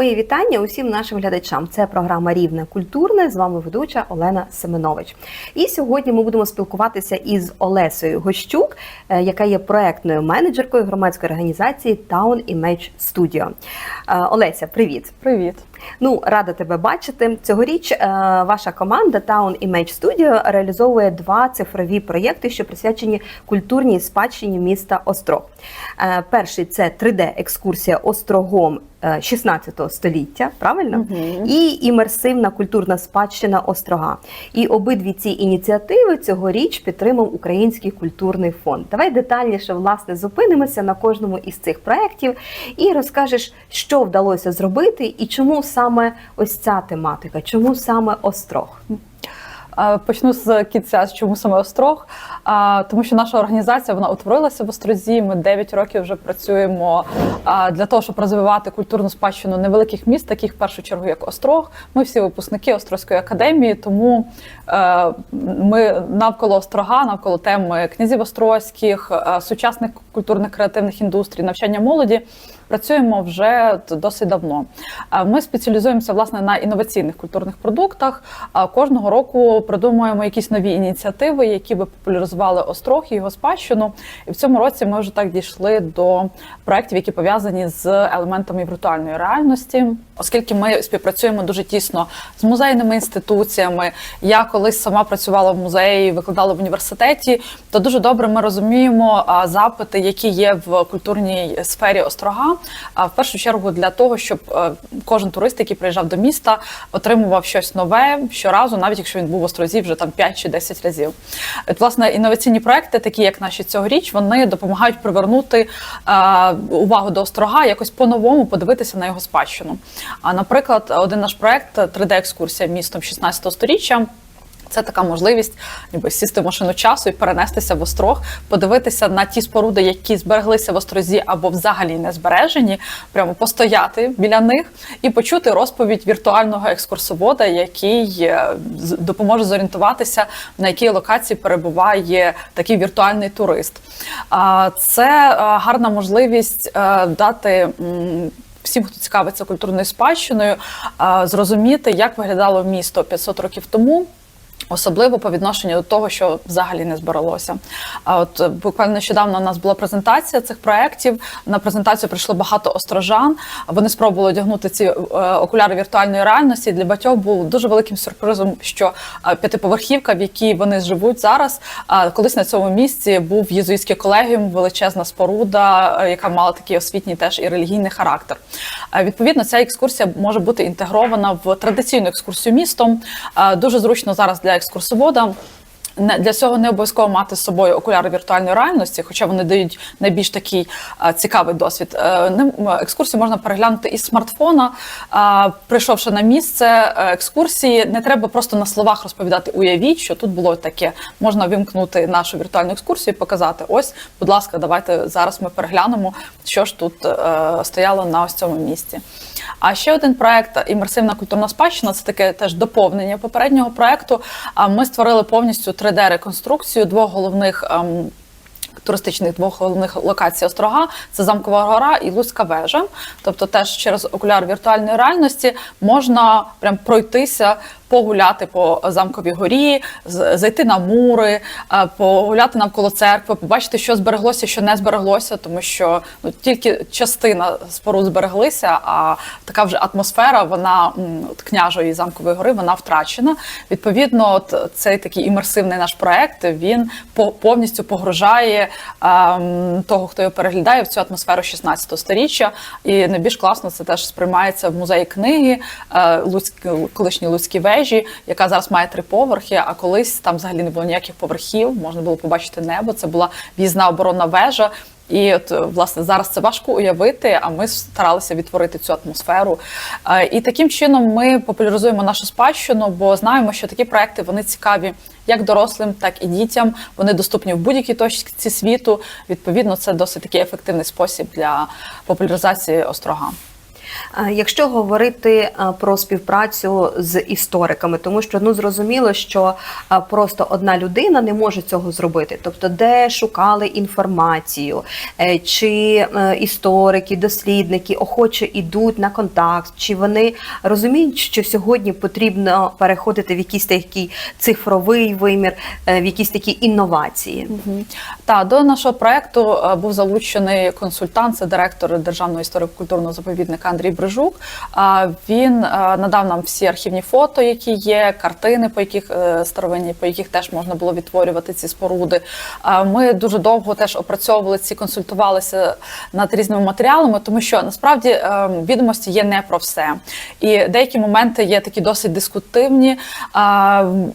Мої вітання усім нашим глядачам. Це програма Рівне культурне. З вами ведуча Олена Семенович. І сьогодні ми будемо спілкуватися із Олесею Гощук, е, яка є проектною менеджеркою громадської організації Town Image Studio. Е, Олеся, привіт! Привіт. Ну, рада тебе бачити. Цьогоріч е, ваша команда Town Image Studio реалізовує два цифрові проєкти, що присвячені культурній спадщині міста Острог. Е, перший це 3D-екскурсія Острогом е, 16 століття, правильно? Мгм. І імерсивна культурна спадщина Острога. І обидві ці ініціативи цьогоріч підтримав Український культурний фонд. Давай детальніше власне зупинимося на кожному із цих проєктів і розкажеш, що вдалося зробити і чому саме ось ця тематика, чому саме Острог. Почну з кінця, чому саме Острог. Тому що наша організація вона утворилася в Острозі. Ми 9 років вже працюємо для того, щоб розвивати культурну спадщину невеликих міст, таких в першу чергу, як Острог. Ми всі випускники Острозької академії, тому е, ми навколо Острога, навколо теми князів Острозьких, е, сучасних культурних креативних індустрій, навчання молоді. Працюємо вже досить давно. Ми спеціалізуємося власне на інноваційних культурних продуктах. Кожного року придумуємо якісь нові ініціативи, які би популяризували острог і його спадщину. І в цьому році ми вже так дійшли до проєктів, які пов'язані з елементами віртуальної реальності, оскільки ми співпрацюємо дуже тісно з музейними інституціями. Я колись сама працювала в музеї, викладала в університеті. То дуже добре ми розуміємо запити, які є в культурній сфері острога. А в першу чергу для того, щоб е, кожен турист, який приїжджав до міста, отримував щось нове щоразу, навіть якщо він був в острозі вже там 5 чи 10 разів. От, власне, інноваційні проекти, такі як наші цьогоріч, вони допомагають привернути е, увагу до острога, якось по-новому подивитися на його спадщину. А наприклад, один наш проект 3D-екскурсія містом 16 сторіччя. Це така можливість ніби сісти в машину часу і перенестися в острог, подивитися на ті споруди, які збереглися в острозі або взагалі не збережені, прямо постояти біля них і почути розповідь віртуального екскурсовода, який е, допоможе зорієнтуватися, на якій локації перебуває такий віртуальний турист. Це е, гарна можливість е, дати. Всім, хто цікавиться культурною спадщиною, зрозуміти, як виглядало місто 500 років тому, Особливо по відношенню до того, що взагалі не збиралося. А от е, буквально нещодавно у нас була презентація цих проєктів. На презентацію прийшло багато острожан. Вони спробували одягнути ці е, окуляри віртуальної реальності. Для багатьох був дуже великим сюрпризом, що е, п'ятиповерхівка, в якій вони живуть зараз, колись на цьому місці був єзуїтський колегіум, величезна споруда, яка мала такий освітній теж і релігійний характер. Відповідно, ця екскурсія може бути інтегрована в традиційну екскурсію містом. Дуже зручно зараз для екскурсовода. Для цього не обов'язково мати з собою окуляри віртуальної реальності, хоча вони дають найбільш такий цікавий досвід. Е, екскурсію можна переглянути із смартфона. Прийшовши на місце е, екскурсії, не треба просто на словах розповідати. Уявіть, що тут було таке. Можна вимкнути нашу віртуальну екскурсію і показати: ось, будь ласка, давайте зараз ми переглянемо, що ж тут е, стояло на ось цьому місці. А ще один проект імерсивна культурна спадщина це таке теж доповнення попереднього проекту. Ми створили повністю 3D-реконструкцію двох головних. ем, Туристичних двох головних локацій острога це замкова гора і Луцька вежа. Тобто, теж через окуляр віртуальної реальності можна прям пройтися, погуляти по замковій горі, зайти на мури, е, погуляти навколо церкви, побачити, що збереглося, що не збереглося, тому що ну тільки частина споруд збереглися, а така вже атмосфера, вона от, княжої замкової гори, вона втрачена. Відповідно, от цей такий імерсивний наш проект він по- повністю погружає ем, того, хто його переглядає в цю атмосферу 16 сторіччя. І найбільш класно це теж сприймається в музеї книги е, Луцьк, колишній Луцькій вежі, яка зараз має три поверхи. А колись там взагалі не було ніяких поверхів. Можна було побачити небо. Це була в'їзна оборонна вежа. І от власне зараз це важко уявити, а ми старалися відтворити цю атмосферу. Е, І таким чином ми популяризуємо нашу спадщину, бо знаємо, що такі проекти вони цікаві як дорослим, так і дітям. Вони доступні в будь-якій точці світу. Відповідно, це досить такий ефективний спосіб для популяризації острога. Якщо говорити про співпрацю з істориками, тому що ну зрозуміло, що просто одна людина не може цього зробити. Тобто, де шукали інформацію, е, чи е, історики, дослідники охоче йдуть на контакт, чи вони розуміють, що сьогодні потрібно переходити в якийсь такий цифровий вимір, е, в якісь такі інновації. Та до нашого проекту був залучений консультант, це директор державного історико-культурного заповідника Андрій Брижук. Він надав нам всі архівні фото, які є, картини, по яких е, старовинні, по яких теж можна було відтворювати ці споруди. Ми дуже довго теж опрацьовували ці, консультувалися над різними матеріалами, тому що насправді е, відомості є не про все. І деякі моменти є такі досить дискутивні.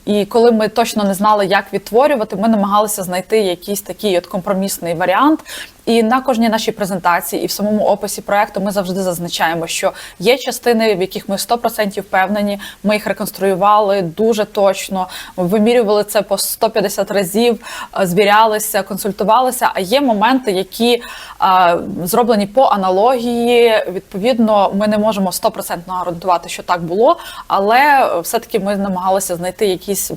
І коли ми точно не знали, як відтворювати, ми намагалися знайти якийсь такий от компромісний варіант. І на кожній нашій презентації і в самому описі проекту ми завжди зазначаємо, що є частини, в яких ми 100% впевнені. Ми їх реконструювали дуже точно, вимірювали це по 150 разів, е, звірялися, консультувалися. А є моменти, які е, зроблені по аналогії. Відповідно, ми не можемо 100% гарантувати, що так було, але все таки ми намагалися знайти якісь.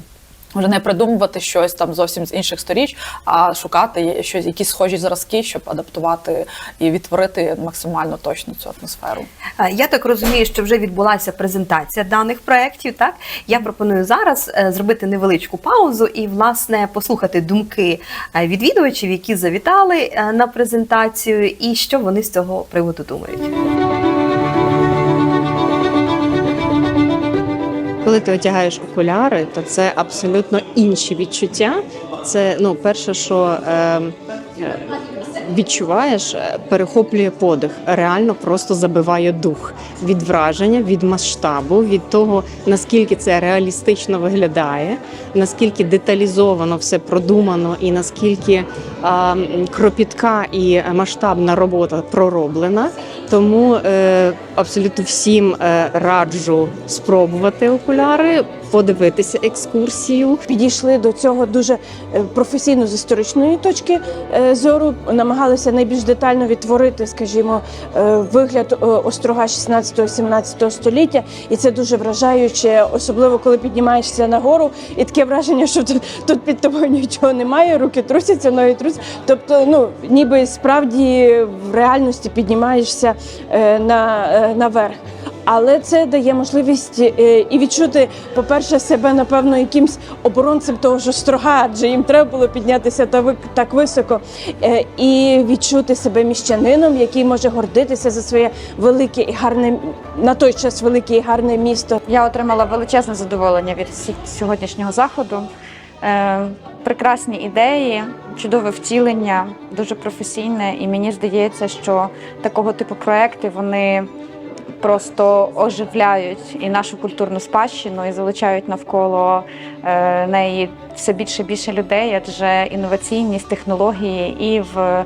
Вже не придумувати щось там зовсім з інших сторіч, а шукати щось, якісь схожі зразки, щоб адаптувати і відтворити максимально точно цю атмосферу. Е, Я так розумію, що вже відбулася презентація даних проєктів. Так я пропоную зараз е, зробити невеличку паузу і власне послухати думки е, відвідувачів, які завітали на презентацію, і що вони з цього приводу думають. Коли ти одягаєш окуляри, то це абсолютно інші відчуття. Це ну, перше, що е, е, відчуваєш, е, перехоплює подих, реально просто забиває дух від враження, від масштабу, від того, наскільки це реалістично виглядає, наскільки деталізовано все продумано, і наскільки е, кропітка і масштабна робота пророблена. Тому е, абсолютно всім е, раджу спробувати окуляри, подивитися екскурсію. підійшли до цього дуже е, професійно з історичної точки е, зору, намагалися найбільш детально відтворити, скажімо, е, вигляд острога 16-17 століття, і це дуже вражаюче, особливо коли піднімаєшся нагору, і таке враження, що тут, тут під тобою нічого немає, руки трусяться, ноги трусяться. Тобто, ну ніби справді в реальності піднімаєшся на, наверх. Але це дає можливість е, і відчути, по-перше, себе напевно якимсь оборонцем того ж острога, адже їм треба було піднятися та так високо, е, і відчути себе міщанином, який може гордитися за своє велике і гарне на той час велике і гарне місто. Я отримала величезне задоволення від сьогоднішнього заходу. Е, прекрасні ідеї, чудове втілення, дуже професійне. І мені здається, що такого типу проекти вони просто оживляють і нашу культурну спадщину, і залучають навколо е, неї все більше і більше людей, адже інноваційність, технології і в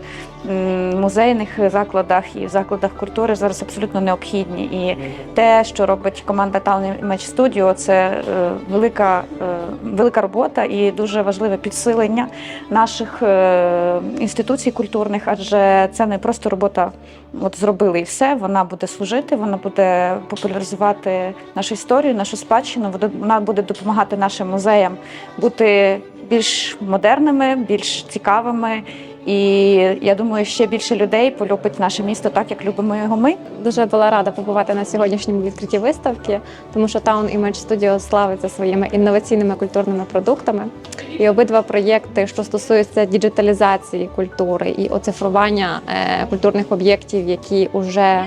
музейних закладах, і в закладах культури зараз абсолютно необхідні. І те, що робить команда Town Image Studio, це е, велика, е, велика робота і дуже важливе підсилення наших е, інституцій культурних, адже це не просто робота. От зробили і все. Вона буде служити, вона буде популяризувати нашу історію, нашу спадщину. Вона буде допомагати нашим музеям бути більш модерними, більш цікавими. І я думаю, ще більше людей полюбить наше місто так, як любимо його ми. Дуже була рада побувати на сьогоднішньому відкритті виставки, тому що Town Image Studio славиться своїми інноваційними культурними продуктами. І обидва проєкти, що стосуються діджиталізації культури і оцифрування е, культурних об'єктів, які вже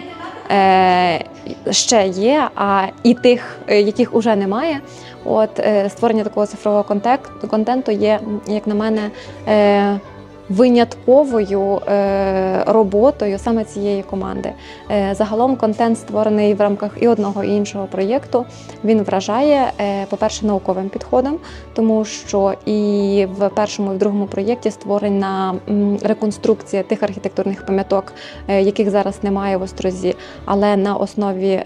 е, ще є, а і тих, е, яких уже немає. От е, створення такого цифрового контенту є, як на мене, е, винятковою е, роботою саме цієї команди. Е, Загалом контент створений в рамках і одного і іншого проєкту. Він вражає, е, по-перше, науковим підходом, тому що і в першому і в другому проєкті створена реконструкція тих архітектурних пам'яток, яких зараз немає в Острозі, але на основі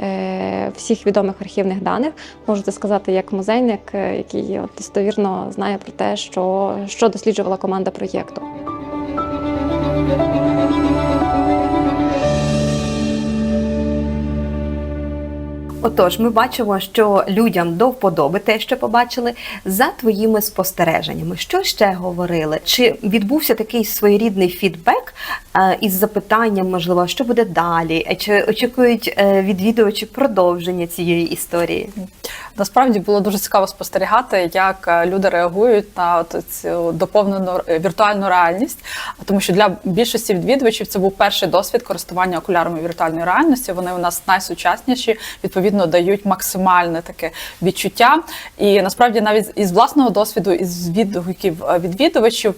всіх відомих архівних даних можете сказати, як музейник, який от достовірно знає про те, що, що досліджувала команда проєкту. Thank you. Отож, ми бачимо, що людям до вподоби те, що побачили, за твоїми спостереженнями. Що ще говорили? Чи відбувся такий своєрідний фідбек е, із запитанням, можливо, що буде далі? Чи очікують е, відвідувачі продовження цієї історії? Насправді було дуже цікаво спостерігати, як е, люди реагують на цю доповнену віртуальну реальність, тому що для більшості відвідувачів це був перший досвід користування окулярами віртуальної реальності. Вони у нас найсучасніші, відповідно дають максимальне таке відчуття. І насправді навіть із власного досвіду, із відгуків е, відвідувачів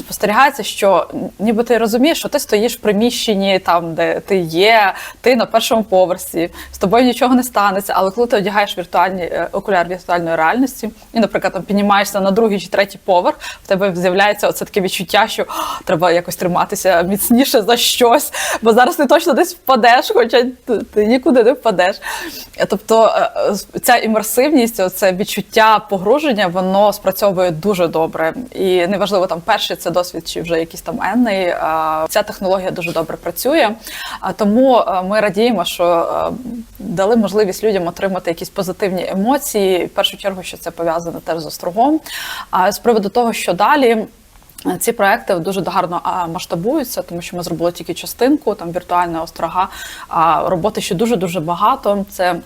спостерігається, що ніби ти розумієш, що ти стоїш в приміщенні, там де ти є, ти на першому поверсі, з тобою нічого не станеться. Але коли ти одягаєш віртуальні е, окуляр віртуальної реальності, і, наприклад, там піднімаєшся на другий чи третій поверх, в тебе з'являється оце таке відчуття, що треба якось триматися міцніше за щось, бо зараз ти точно десь впадеш, хоча ти нікуди не впадеш. Тобто е, е, ця імерсивність, це відчуття погруження, воно спрацьовує дуже добре. І неважливо там перший це досвід чи вже якийсь там енний. е, Ця технологія дуже добре працює. Тому ми радіємо, що дали можливість людям отримати якісь позитивні емоції. В першу чергу, що це пов'язане теж з острогом. А з приводу того, що далі. Ці проекти дуже гарно масштабуються, тому що ми зробили тільки частинку, там віртуальна острога. А роботи ще дуже дуже багато. Це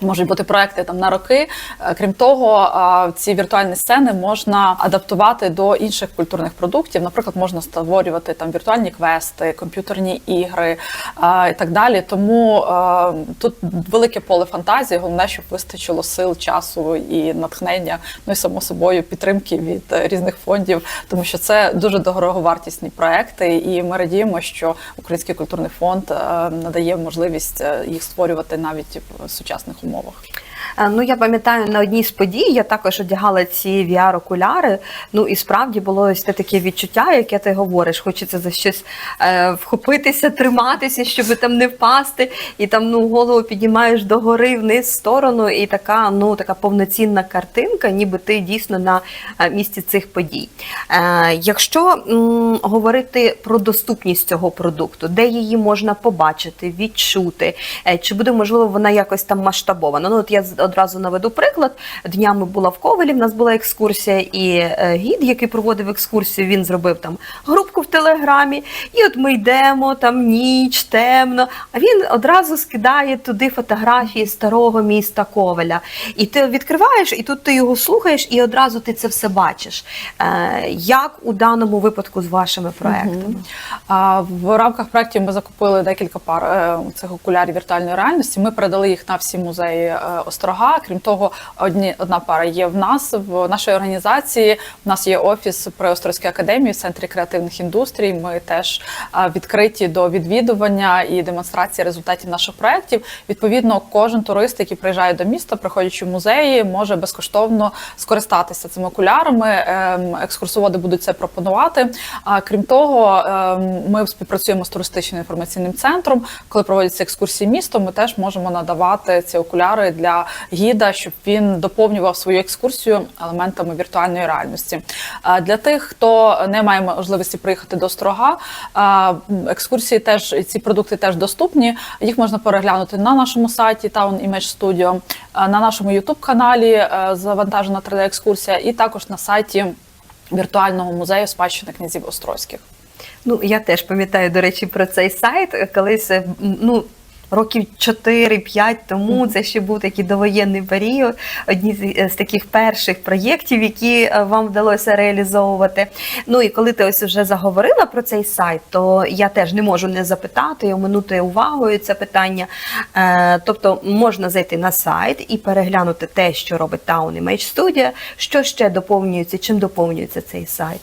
Можуть бути проекти там на роки. Е, Крім того, ці віртуальні сцени можна адаптувати до інших культурних продуктів. Наприклад, можна створювати там віртуальні квести, комп'ютерні ігри і так далі. Тому тут велике поле фантазії. Головне, щоб вистачило сил, часу і натхнення. Ну і само собою підтримки від е, різних фондів, тому що це дуже дороговартісні проекти, і ми радіємо, що Український культурний фонд е, надає можливість е, їх створювати навіть в сучасних умовах. умовах. Ну, я пам'ятаю, на одній з подій я також одягала ці VR-окуляри. Ну і справді було ось те таке відчуття, яке ти говориш. Хочеться за щось е, вхопитися, триматися, щоб там не впасти. І там ну голову піднімаєш догори, вниз, в сторону, і така ну така повноцінна картинка, ніби ти дійсно на е, місці цих подій. Е, якщо м, говорити про доступність цього продукту, де її можна побачити, відчути, е, чи буде можливо вона якось там масштабована? Ну от я одразу наведу приклад. Днями була в Ковелі, в нас була екскурсія, і е, гід, який проводив екскурсію, він зробив там групку в телеграмі. І от ми йдемо, там ніч, темно. А він одразу скидає туди фотографії старого міста Ковеля. І ти відкриваєш, і тут ти його слухаєш, і одразу ти це все бачиш. Е, як у даному випадку з вашими проектами? В рамках проєктів ми закупили декілька пар е, цих окулярів віртуальної реальності. Ми передали їх на всі музеї е, Острога. Крім того, одні одна пара є в нас в нашій організації. У нас є офіс при Острозькій академії в центрі креативних індустрій. Ми теж відкриті до відвідування і демонстрації результатів наших проєктів. Відповідно, кожен турист, який приїжджає до міста, приходячи в музеї, може безкоштовно скористатися цими окулярами. Ем, Екскурсоводи будуть це пропонувати. А крім того, ем, ми співпрацюємо з туристичним інформаційним центром. Коли проводяться екскурсії містом, ми теж можемо надавати ці окуляри для гіда, щоб він доповнював свою екскурсію елементами віртуальної реальності. Для тих, хто не має можливості приїхати до Острога, екскурсії теж ці продукти теж доступні. Їх можна переглянути на нашому сайті Town Image Studio, на нашому youtube каналі е, завантажена 3D екскурсія, і також на сайті віртуального музею спадщини князів Острозьких. Ну, я теж пам'ятаю, до речі, про цей сайт. Колись е, ну. Років 4-5 тому це ще був такий довоєнний період. Одні з, з таких перших проєктів, які е, вам вдалося реалізовувати. Ну і коли ти ось вже заговорила про цей сайт, то я теж не можу не запитати і оминути увагою це питання. Е, тобто можна зайти на сайт і переглянути те, що робить Town Image Studio, що ще доповнюється, чим доповнюється цей сайт.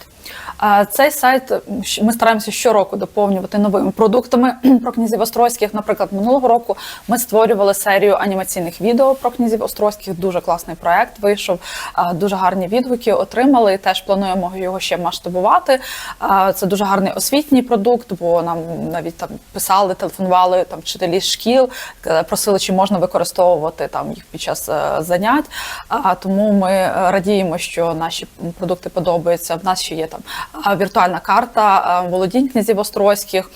Цей сайт ми стараємося щороку доповнювати новими продуктами про князів Острозьких. Наприклад, минулого року ми створювали серію анімаційних відео про князів Острозьких. Дуже класний проект вийшов. Дуже гарні відгуки отримали. і Теж плануємо його ще масштабувати. Це дуже гарний освітній продукт, бо нам навіть там писали, телефонували там вчителі шкіл, е, просили, чи можна використовувати там їх під час е, занять. А тому ми е, радіємо, що наші продукти подобаються. В нас ще є там віртуальна карта володінь князів острозьких.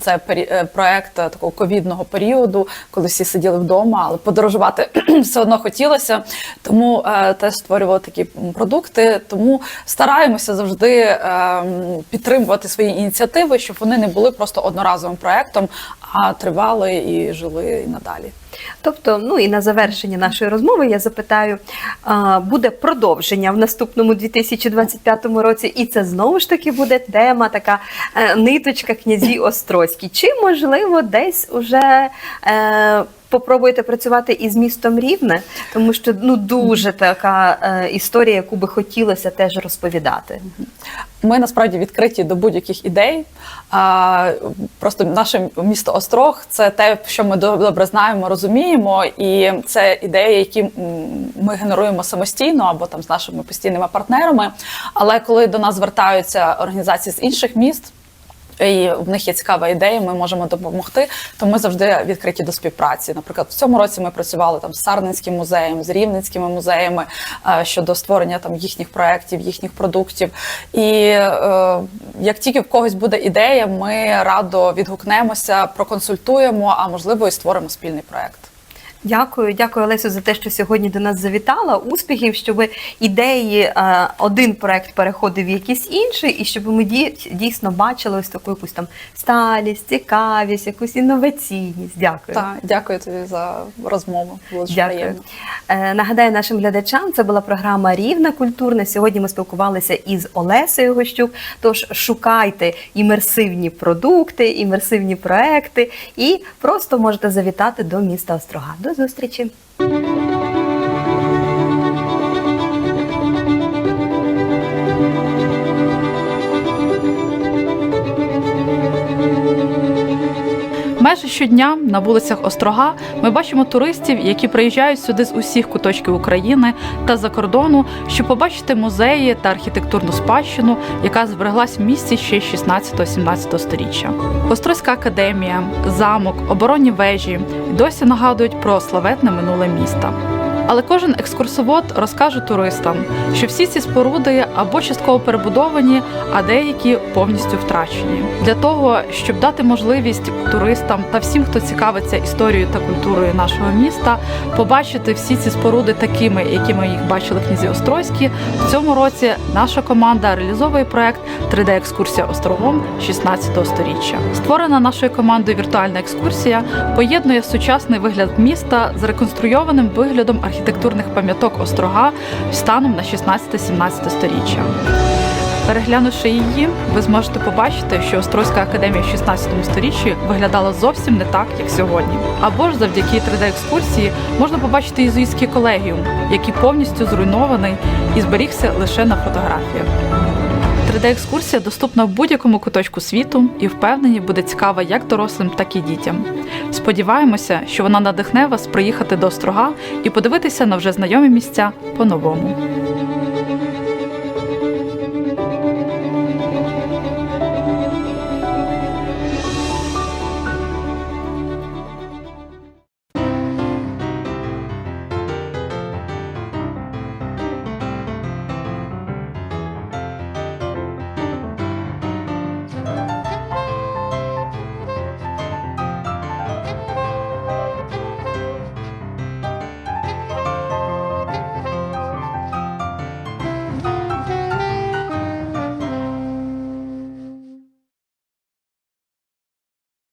Це е, проект е, такого ковідного періоду, коли всі сиділи вдома, але подорожувати все одно хотілося. Тому е, теж створювали такі продукти. Тому стараємося завжди е, підтримувати свої ініціативи, щоб вони не були просто одноразовим проектом, а тривали і жили і надалі. Тобто, ну і на завершення нашої розмови я запитаю, буде продовження в наступному 2025 році, і це знову ж таки буде тема, така е, ниточка князі Острозькі. Чи можливо десь уже е, попробуєте працювати із містом Рівне, тому що ну дуже така е, історія, яку би хотілося теж розповідати. Ми насправді відкриті до будь-яких ідей. А, просто наше місто Острог це те, що ми до- добре знаємо, розуміємо, і це ідеї, які ми генеруємо самостійно або там з нашими постійними партнерами. Але коли до нас звертаються організації з інших міст. І в них є цікава ідея, ми можемо допомогти. То ми завжди відкриті до співпраці. Наприклад, в цьому році ми працювали там з Сарненським музеєм, з Рівненськими музеями е, щодо створення там їхніх проєктів, їхніх продуктів. І е, як тільки в когось буде ідея, ми радо відгукнемося, проконсультуємо, а можливо і створимо спільний проєкт. Дякую, дякую Олесю за те, що сьогодні до нас завітала. Успіхів, щоб ідеї е, один проект переходив в якийсь інший, і щоб ми ді- дійсно бачили ось таку якусь там сталість, цікавість, якусь інноваційність. Дякую. Так, дякую тобі за розмову. Було дуже Дякую. приємно. Е, Нагадаю нашим глядачам, це була програма Рівна культурна. Сьогодні ми спілкувалися із Олесею Гощук. Тож шукайте імерсивні продукти, імерсивні проекти і просто можете завітати до міста Острога. До зустрічі! Майже щодня на вулицях Острога ми бачимо туристів, які приїжджають сюди з усіх куточків України та за кордону, щоб побачити музеї та архітектурну спадщину, яка збереглась в місті ще 16-17 сторіччя. Острозька академія, замок, оборонні вежі досі нагадують про славетне минуле міста. Але кожен екскурсовод розкаже туристам, що всі ці споруди або частково перебудовані, а деякі повністю втрачені. Для того, щоб дати можливість туристам та всім, хто цікавиться історією та культурою нашого міста, побачити всі ці споруди такими, якими їх бачили князі Острозькі, в цьому році наша команда реалізовує проект 3D-екскурсія островом 16 сторіччя. Створена нашою командою віртуальна екскурсія поєднує сучасний вигляд міста з реконструйованим виглядом архітектурних пам'яток острога станом на 16-17 сторіччя. Переглянувши її, ви зможете побачити, що Острозька академія в 16 сторіччі виглядала зовсім не так, як сьогодні. Або ж завдяки 3D-екскурсії можна побачити єзуїтський колегіум, який повністю зруйнований і зберігся лише на фотографіях. 3D-екскурсія доступна в будь-якому куточку світу і впевнені буде цікава як дорослим, так і дітям. Сподіваємося, що вона надихне вас приїхати до острога і подивитися на вже знайомі місця по-новому.